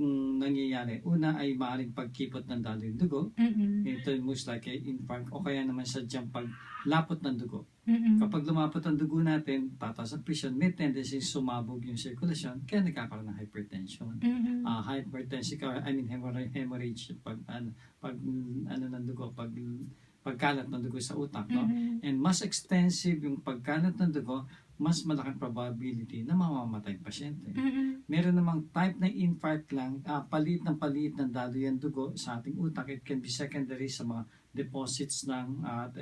kung nangyayari, una ay maaaring pagkipot ng dalo yung dugo. Mm-mm. Ito most likely infarct o kaya naman sadyang paglapot ng dugo. Mm-mm. Kapag lumapot ang dugo natin, tataas ang presyon, may tendency sumabog yung circulation, kaya nagkakaroon ng hypertension. Mm-mm. uh, hypertensive or I mean hemorrhage, hemorrhage pag ano pag mm, ano ng dugo pag pagkalat ng dugo sa utak no Mm-mm. and mas extensive yung pagkalat ng dugo mas malaking probability na mamamatay ang pasyente. Mm-mm. Meron namang type na infarct lang, ah, palit ng palit ng dalo yung dugo sa ating utak. It can be secondary sa mga deposits ng uh,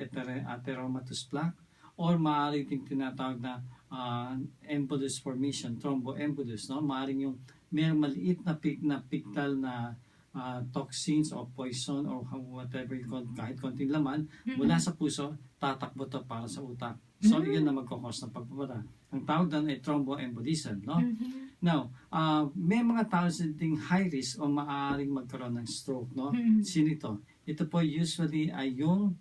atheromatous plaque or maaari ding tinatawag na ah, embolus formation, thromboembolus. No? Maaring yung mayroong maliit na, pic, na pictal na ah, toxins or poison or whatever you call, kahit konting laman, mula sa puso, tatakbo to para sa utak. So, Mm. yun na magkakos ng pagbabara. Ang tawag doon ay thromboembolism. No? Mhm. Now, ah, may mga tao ding high risk o maaaring magkaroon ng stroke. No? Mm. Sino ito? Ito po usually ay yung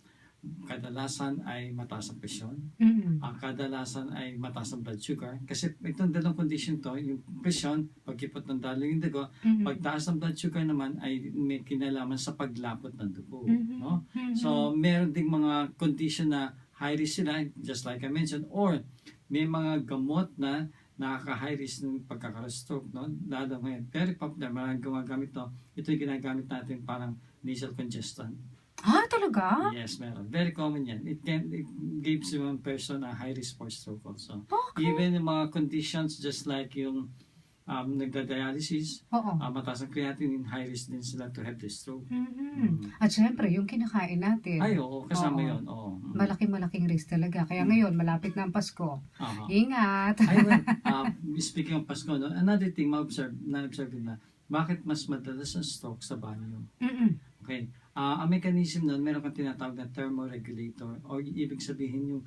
kadalasan ay mataas ang presyon. Mm-mm. Ang kadalasan ay mataas ang blood sugar. Kasi itong dalawang condition to, yung presyon, pagkipot ng dalo yung dugo, Mm-mm. pagtaas ng blood sugar naman ay may kinalaman sa paglapot ng dugo. Mhm. No? So, meron ding mga condition na high risk sila, just like I mentioned, or may mga gamot na nakaka-high risk ng pagkaka-stroke, no? Lalo ngayon. Very popular, maraming gumagamit to. Ito yung ginagamit natin parang nasal congestion. ah, talaga? Yes, meron. Very common yan. It can, it gives one person a high risk for stroke also. Okay. Even yung mga conditions just like yung um, nagda-dialysis, Oo. uh, mataas ang creatinine, high risk din sila to have the stroke. Mhm. At syempre, yung kinakain natin, Ay, oo, kasama Oo. yun. Oo. Mm. malaki-malaking risk talaga. Kaya ngayon, malapit na ang Pasko. Aha. Ingat! Ay, well, uh, speaking of Pasko, no, another thing, ma-observe, na-observe na, bakit mas madalas ang stroke sa banyo? Mm-mm. Okay. Ah, ang mechanism nun, meron kang tinatawag na thermoregulator o ibig sabihin yung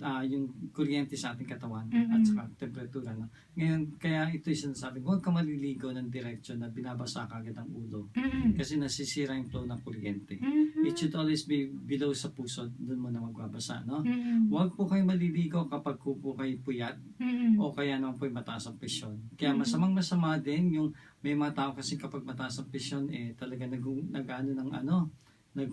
ah, yung kuryente sa ating katawan at Mm-mm. saka temperatura. No? Ngayon, kaya ito yung sinasabi, huwag ka maliligo ng direksyon na binabasa ka agad ang ulo Mm-mm. kasi nasisira yung flow ng kuryente. Mhm. It should always be below sa puso, doon mo na magbabasa. No? Mm-mm. Huwag po kayo maliligo kapag po po kayo puyat Mm-mm. o kaya naman po yung mataas ang presyon. Kaya masamang masama din yung may mga tao kasi kapag mataas ang presyon eh talaga nag nag-ano ng ano nag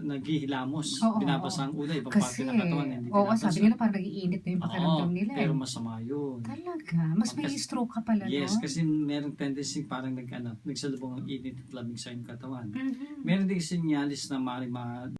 naghihilamos Oo, binabasa ang ulo ibang parte Kasi, ng katawan hindi oo, binabasa. sabi nila parang nag-iinit na yung pakiramdam Oo, nila. pero eh. masama yun Talaga? Mas may Kasi- stroke ka pala, yes no? kasi merong tendency parang nag ano nagsalubong ang init at lamig sa iyong katawan Mhm. meron din sinyalis na maaaring ma